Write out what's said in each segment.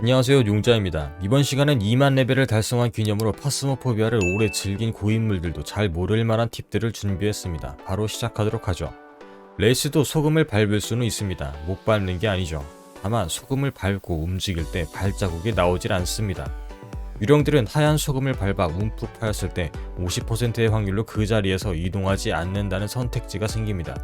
안녕하세요 용자입니다. 이번 시간은 2만 레벨을 달성한 기념으로 파스모포비아를 오래 즐긴 고인물들도 잘 모를 만한 팁들을 준비했습니다. 바로 시작하도록 하죠. 레이스도 소금을 밟을 수는 있습니다. 못 밟는 게 아니죠. 다만 소금을 밟고 움직일 때 발자국이 나오질 않습니다. 유령들은 하얀 소금을 밟아 움푹 파였을 때 50%의 확률로 그 자리에서 이동하지 않는다는 선택지가 생깁니다.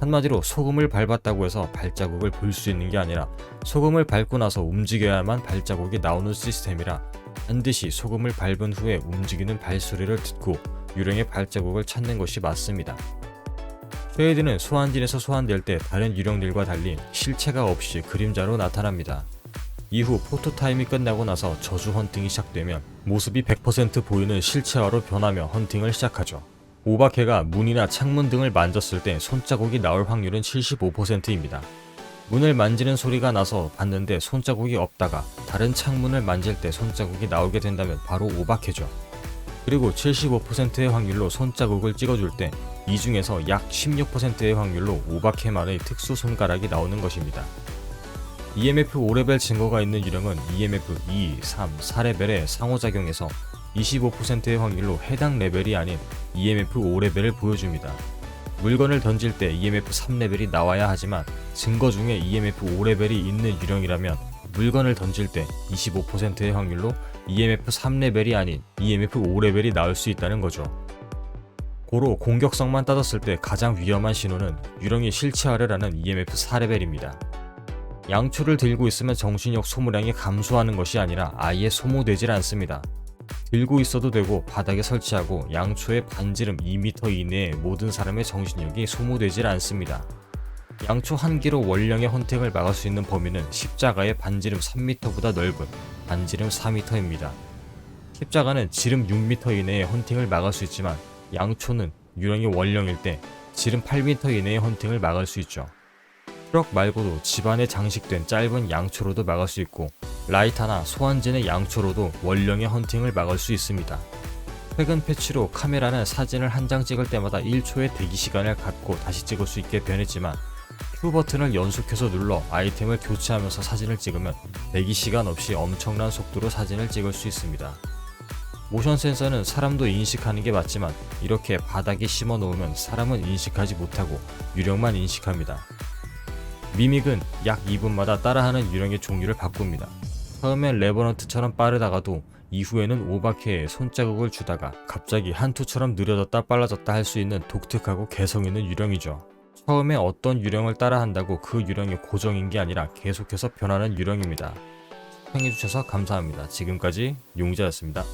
한마디로 소금을 밟았다고 해서 발자국을 볼 수 있는 게 아니라 소금을 밟고 나서 움직여야만 발자국이 나오는 시스템이라 반드시 소금을 밟은 후에 움직이는 발소리를 듣고 유령의 발자국을 찾는 것이 맞습니다. 쉐이드는 소환진에서 소환될 때 다른 유령들과 달리 실체가 없이 그림자로 나타납니다. 이후 포토타임이 끝나고 나서 저주 헌팅이 시작되면 모습이 100% 보이는 실체화로 변하며 헌팅을 시작하죠. 오바케가 문이나 창문 등을 만졌을 때 손자국이 나올 확률은 75%입니다. 문을 만지는 소리가 나서 봤는데 손자국이 없다가 다른 창문을 만질 때 손자국이 나오게 된다면 바로 오바케죠. 그리고 75%의 확률로 손자국을 찍어줄 때 이 중에서 약 16%의 확률로 오바케만의 특수 손가락이 나오는 것입니다. EMF 5레벨 증거가 있는 유령은 EMF 2, 3, 4레벨의 상호작용에서 25%의 확률로 해당 레벨이 아닌 EMF 5레벨을 보여줍니다. 물건을 던질 때 EMF 3레벨이 나와야 하지만 증거 중에 EMF 5레벨이 있는 유령이라면 물건을 던질 때 25%의 확률로 EMF 3레벨이 아닌 EMF 5레벨이 나올 수 있다는 거죠. 고로 공격성만 따졌을 때 가장 위험한 신호는 유령이 실체화를 하는 EMF 4레벨입니다. 양초를 들고 있으면 정신력 소모량이 감소하는 것이 아니라 아예 소모되질 않습니다. 들고 있어도 되고 바닥에 설치하고 양초의 반지름 2m 이내에 모든 사람의 정신력이 소모되질 않습니다. 양초 한 개로 원령의 헌팅을 막을 수 있는 범위는 십자가의 반지름 3m보다 넓은 반지름 4m입니다. 십자가는 지름 6m 이내에 헌팅을 막을 수 있지만 양초는 유령이 원령일 때 지름 8m 이내의 헌팅을 막을 수 있죠. 트럭 말고도 집안에 장식된 짧은 양초로도 막을 수 있고 라이터나 소환진의 양초로도 원령의 헌팅을 막을 수 있습니다. 최근 패치로 카메라는 사진을 한 장 찍을 때마다 1초의 대기 시간을 갖고 다시 찍을 수 있게 변했지만 Q 버튼을 연속해서 눌러 아이템을 교체하면서 사진을 찍으면 대기 시간 없이 엄청난 속도로 사진을 찍을 수 있습니다. 모션 센서는 사람도 인식하는 게 맞지만 이렇게 바닥에 심어 놓으면 사람은 인식하지 못하고 유령만 인식합니다. 미믹은 약 2분마다 따라하는 유령의 종류를 바꿉니다. 처음엔 레버넌트처럼 빠르다가도 이후에는 오바케에 손자국을 주다가 갑자기 한투처럼 느려졌다 빨라졌다 할 수 있는 독특하고 개성 있는 유령이죠. 처음에 어떤 유령을 따라한다고 그 유령이 고정인 게 아니라 계속해서 변하는 유령입니다. 시청해주셔서 감사합니다. 지금까지 용자였습니다.